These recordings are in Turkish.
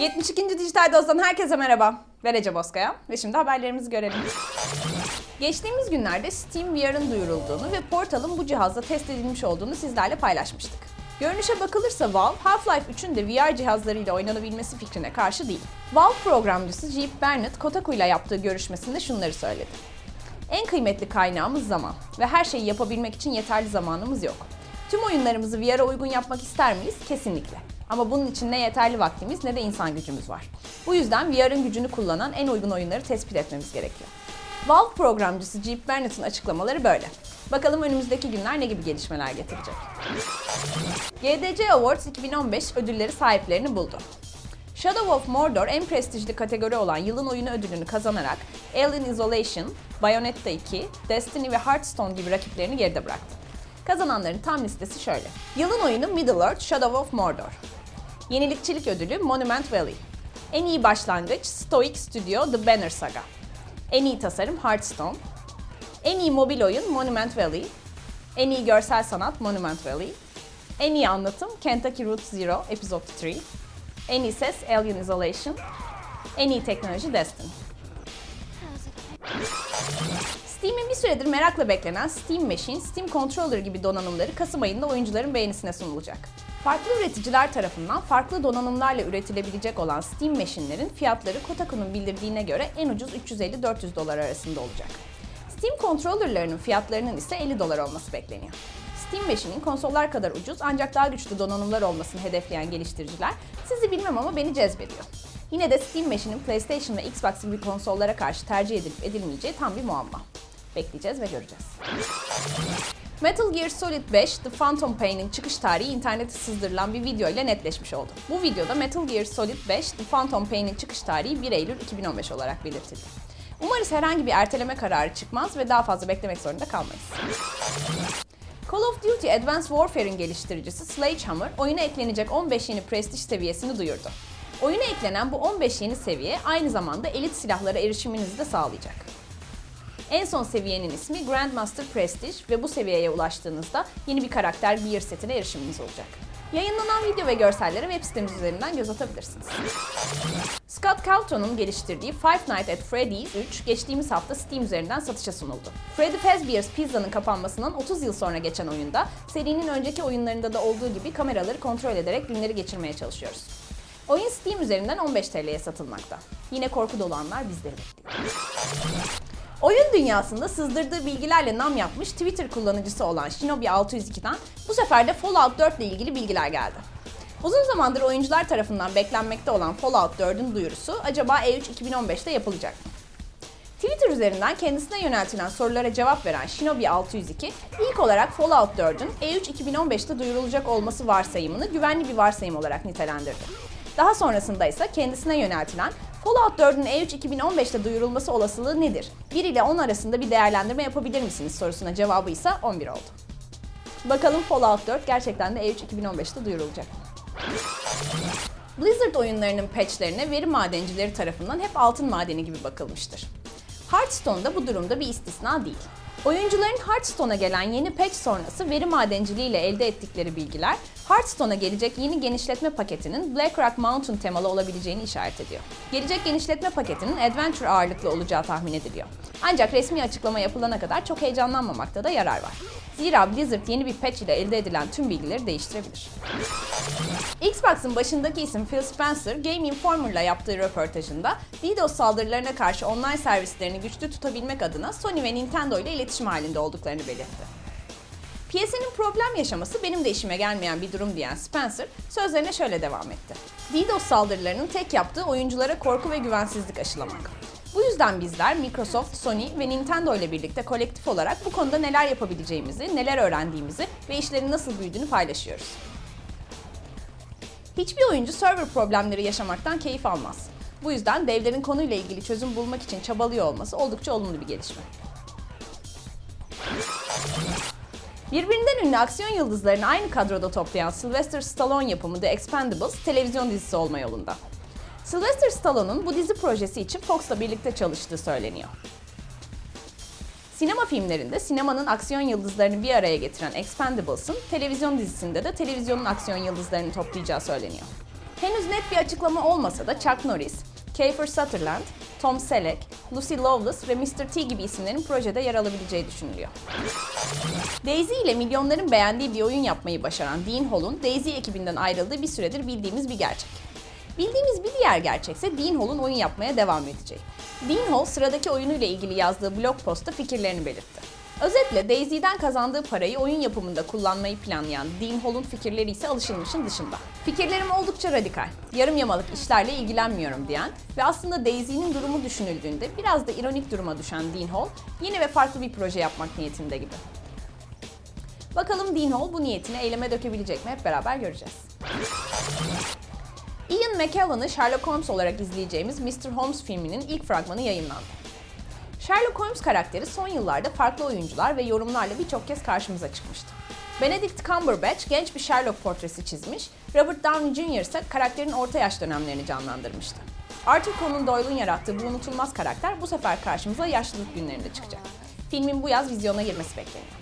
72. Dijital Doz'dan herkese merhaba. Ben Ece Bozkaya ve şimdi haberlerimizi görelim. Geçtiğimiz günlerde Steam VR'ın duyurulduğunu ve Portal'ın bu cihazda test edilmiş olduğunu sizlerle paylaşmıştık. Görünüşe bakılırsa Valve, Half-Life 3'ün de VR cihazlarıyla oynanabilmesi fikrine karşı değil. Valve programcısı Jeep Bennett, Kotaku ile yaptığı görüşmesinde şunları söyledi. En kıymetli kaynağımız zaman ve her şeyi yapabilmek için yeterli zamanımız yok. Tüm oyunlarımızı VR'a uygun yapmak ister miyiz? Kesinlikle. Ama bunun için ne yeterli vaktimiz ne de insan gücümüz var. Bu yüzden VR'ın gücünü kullanan en uygun oyunları tespit etmemiz gerekiyor. Valve programcısı Jeep Bennett'ın açıklamaları böyle. Bakalım önümüzdeki günler ne gibi gelişmeler getirecek. GDC Awards 2015 ödülleri sahiplerini buldu. Shadow of Mordor en prestijli kategori olan yılın oyunu ödülünü kazanarak Alien Isolation, Bayonetta 2, Destiny ve Hearthstone gibi rakiplerini geride bıraktı. Kazananların tam listesi şöyle. Yılın oyunu Middle-earth Shadow of Mordor. Yenilikçilik ödülü Monument Valley. En iyi başlangıç Stoic Studio The Banner Saga. En iyi tasarım Hearthstone. En iyi mobil oyun Monument Valley. En iyi görsel sanat Monument Valley. En iyi anlatım Kentucky Route Zero Episode 3. En iyi ses Alien Isolation. En iyi teknoloji Destiny. Steam'in bir süredir merakla beklenen Steam Machine, Steam Controller gibi donanımları Kasım ayında oyuncuların beğenisine sunulacak. Farklı üreticiler tarafından farklı donanımlarla üretilebilecek olan Steam Machine'lerin fiyatları Kotaku'nun bildirdiğine göre en ucuz 350-400 dolar arasında olacak. Steam Controller'larının fiyatlarının ise 50 dolar olması bekleniyor. Steam Machine'in konsollar kadar ucuz ancak daha güçlü donanımlar olmasını hedefleyen geliştiriciler sizi bilmem ama beni cezbediyor. Yine de Steam Machine'in PlayStation ve Xbox gibi konsollara karşı tercih edilip edilmeyeceği tam bir muamma. Bekleyeceğiz ve göreceğiz. Metal Gear Solid 5 The Phantom Pain'in çıkış tarihi internete sızdırılan bir video ile netleşmiş oldu. Bu videoda Metal Gear Solid 5 The Phantom Pain'in çıkış tarihi 1 Eylül 2015 olarak belirtildi. Umarız herhangi bir erteleme kararı çıkmaz ve daha fazla beklemek zorunda kalmayız. Call of Duty Advanced Warfare'in geliştiricisi Sledgehammer, oyuna eklenecek 15 yeni prestij seviyesini duyurdu. Oyuna eklenen bu 15 yeni seviye aynı zamanda elit silahlara erişiminizi de sağlayacak. En son seviyenin ismi Grandmaster Prestige ve bu seviyeye ulaştığınızda yeni bir karakter gear setine erişiminiz olacak. Yayınlanan video ve görsellere web sitemiz üzerinden göz atabilirsiniz. Scott Calton'un geliştirdiği Five Nights at Freddy's 3 geçtiğimiz hafta Steam üzerinden satışa sunuldu. Freddy Fazbear's Pizza'nın kapanmasından 30 yıl sonra geçen oyunda serinin önceki oyunlarında da olduğu gibi kameraları kontrol ederek günleri geçirmeye çalışıyoruz. Oyun Steam üzerinden 15 TL'ye satılmakta. Yine korku dolu anlar bizleri bekliyor. Oyun dünyasında sızdırdığı bilgilerle nam yapmış Twitter kullanıcısı olan Shinobi602'den bu sefer de Fallout 4 ile ilgili bilgiler geldi. Uzun zamandır oyuncular tarafından beklenmekte olan Fallout 4'ün duyurusu acaba E3 2015'te yapılacak mı? Twitter üzerinden kendisine yöneltilen sorulara cevap veren Shinobi602 ilk olarak Fallout 4'ün E3 2015'te duyurulacak olması varsayımını güvenli bir varsayım olarak nitelendirdi. Daha sonrasında ise kendisine yöneltilen Fallout 4'ün E3 2015'te duyurulması olasılığı nedir? 1 ile 10 arasında bir değerlendirme yapabilir misiniz sorusuna cevabı ise 11 oldu. Bakalım Fallout 4 gerçekten de E3 2015'te duyurulacak mı? Blizzard oyunlarının patchlerine veri madencileri tarafından hep altın madeni gibi bakılmıştır. Hearthstone'da bu durumda bir istisna değil. Oyuncuların Hearthstone'a gelen yeni patch sonrası veri madenciliği ile elde ettikleri bilgiler, Hearthstone'a gelecek yeni genişletme paketinin Blackrock Mountain temalı olabileceğini işaret ediyor. Gelecek genişletme paketinin Adventure ağırlıklı olacağı tahmin ediliyor. Ancak resmi açıklama yapılana kadar çok heyecanlanmamakta da yarar var. Zira Blizzard yeni bir patch ile elde edilen tüm bilgileri değiştirebilir. Xbox'ın başındaki isim Phil Spencer, Game Informer'la yaptığı röportajında DDoS saldırılarına karşı online servislerini güçlü tutabilmek adına Sony ve Nintendo ile iletişim halinde olduklarını belirtti. PSN'in problem yaşaması benim de işime gelmeyen bir durum diyen Spencer sözlerine şöyle devam etti. DDoS saldırılarının tek yaptığı oyunculara korku ve güvensizlik aşılamak. Bu yüzden bizler Microsoft, Sony ve Nintendo ile birlikte kolektif olarak bu konuda neler yapabileceğimizi, neler öğrendiğimizi ve işlerin nasıl büyüdüğünü paylaşıyoruz. Hiçbir oyuncu server problemleri yaşamaktan keyif almaz. Bu yüzden devlerin konuyla ilgili çözüm bulmak için çabalıyor olması oldukça olumlu bir gelişme. Birbirinden ünlü aksiyon yıldızlarını aynı kadroda toplayan Sylvester Stallone yapımı The Expendables televizyon dizisi olma yolunda. Sylvester Stallone'un bu dizi projesi için Fox'la birlikte çalıştığı söyleniyor. Sinema filmlerinde sinemanın aksiyon yıldızlarını bir araya getiren Expendables'ın televizyon dizisinde de televizyonun aksiyon yıldızlarını toplayacağı söyleniyor. Henüz net bir açıklama olmasa da Chuck Norris, Kiefer Sutherland, Tom Selleck, Lucy Lawless ve Mr. T gibi isimlerin projede yer alabileceği düşünülüyor. Daisy ile milyonların beğendiği bir oyun yapmayı başaran Dean Hall'un Daisy ekibinden ayrıldığı bir süredir bildiğimiz bir gerçek. Bildiğimiz bir diğer gerçekse Dean Hall'un oyun yapmaya devam edeceği. Dean Hall sıradaki oyunuyla ilgili yazdığı blog postta fikirlerini belirtti. Özetle Daisy'den kazandığı parayı oyun yapımında kullanmayı planlayan Dean Hall'un fikirleri ise alışılmışın dışında. Fikirlerim oldukça radikal, yarım yamalık işlerle ilgilenmiyorum diyen ve aslında Daisy'nin durumu düşünüldüğünde biraz da ironik duruma düşen Dean Hall yeni ve farklı bir proje yapmak niyetinde gibi. Bakalım Dean Hall bu niyetini eyleme dökebilecek mi hep beraber göreceğiz. Ian McKellen'ı Sherlock Holmes olarak izleyeceğimiz Mr. Holmes filminin ilk fragmanı yayınlandı. Sherlock Holmes karakteri son yıllarda farklı oyuncular ve yorumlarla birçok kez karşımıza çıkmıştı. Benedict Cumberbatch genç bir Sherlock portresi çizmiş, Robert Downey Jr. ise karakterin orta yaş dönemlerini canlandırmıştı. Arthur Conan Doyle'un yarattığı bu unutulmaz karakter bu sefer karşımıza yaşlılık günlerinde çıkacak. Filmin bu yaz vizyona girmesi bekleniyor.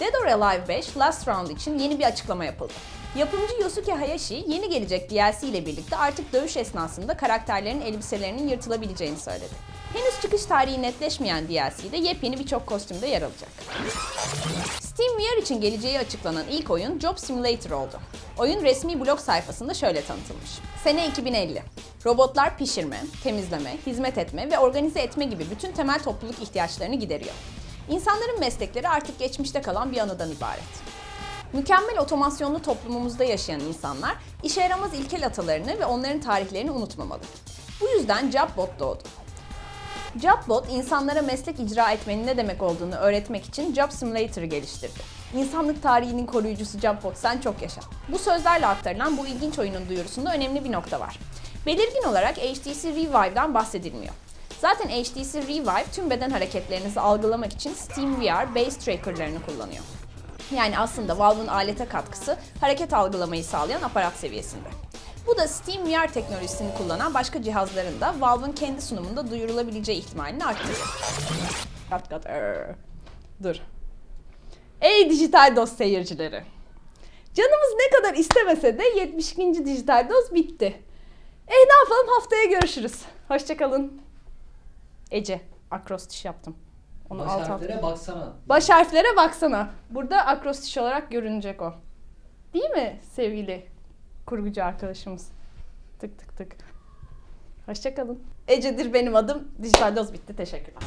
Dead or Alive 5 Last Round için yeni bir açıklama yapıldı. Yapımcı Yosuke Hayashi yeni gelecek DLC ile birlikte artık dövüş esnasında karakterlerin elbiselerinin yırtılabileceğini söyledi. Henüz çıkış tarihi netleşmeyen DLC'de yepyeni birçok kostümde yer alacak. Steam VR için geleceği açıklanan ilk oyun Job Simulator oldu. Oyun resmi blog sayfasında şöyle tanıtılmış. Sene 2050. Robotlar pişirme, temizleme, hizmet etme ve organize etme gibi bütün temel topluluk ihtiyaçlarını gideriyor. İnsanların meslekleri artık geçmişte kalan bir anıdan ibaret. Mükemmel otomasyonlu toplumumuzda yaşayan insanlar işe yaramaz ilkel atalarını ve onların tarihlerini unutmamalı. Bu yüzden Jobbot doğdu. Jobbot, insanlara meslek icra etmenin ne demek olduğunu öğretmek için Job Simulator'ı geliştirdi. İnsanlık tarihinin koruyucusu Jobbot sen çok yaşa. Bu sözlerle aktarılan bu ilginç oyunun duyurusunda önemli bir nokta var. Belirgin olarak HTC Revive'dan bahsedilmiyor. Zaten HTC Revive tüm beden hareketlerinizi algılamak için Steam VR Base Tracker'larını kullanıyor. Yani aslında Valve'ın alete katkısı hareket algılamayı sağlayan aparat seviyesinde. Bu da Steam VR teknolojisini kullanan başka cihazların da Valve'ın kendi sunumunda duyurulabileceği ihtimalini arttırıyor. Kat kat Dur. Ey dijital dost seyircileri. Canımız ne kadar istemese de 72. dijital doz bitti. E ne yapalım haftaya görüşürüz. Hoşçakalın. Ece. Akrostiş yaptım. Onu Baş alt harflere baksana. Baş harflere baksana. Burada akrostiş olarak görünecek o. Değil mi sevgili kurgucu arkadaşımız. Tık tık tık. Hoşçakalın. Ece'dir benim adım. Dijital Doz bitti. Teşekkürler.